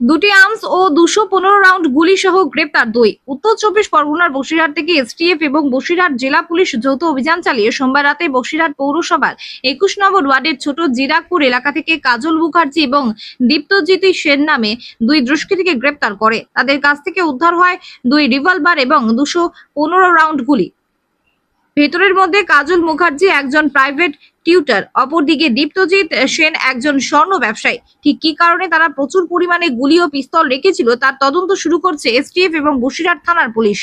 দুটি আর্মস ও দুশো পনেরো রাউন্ড গুলি সহ গ্রেপ্তার দুই। উত্তর চব্বিশ পরগনার বসিরহাট থেকে এসটিএফ এবং বসিরহাট জেলা পুলিশ যৌথ অভিযান চালিয়ে সোমবার রাতে বসিরহাট পৌরসভার একুশ নম্বর ওয়ার্ডের ছোট জিরাকপুর এলাকা থেকে কাজল মুখার্জি এবং দীপ্তজিৎ সেন নামে দুই দুষ্কৃতীকে গ্রেপ্তার করে। তাদের কাছ থেকে উদ্ধার হয় দুই রিভলভার এবং দুশো পনেরো রাউন্ড গুলি। ভেতরের মধ্যে কাজল মুখার্জি একজন প্রাইভেট টিউটার। অপরদিকে দীপ্তজিৎ সেন একজন স্বর্ণ ব্যবসায়ী। ঠিক কি কারণে তারা প্রচুর পরিমাণে গুলি ও পিস্তল রেখেছিল, তার তদন্ত শুরু করছে এসটিএফ এবং বসিরহাট থানার পুলিশ।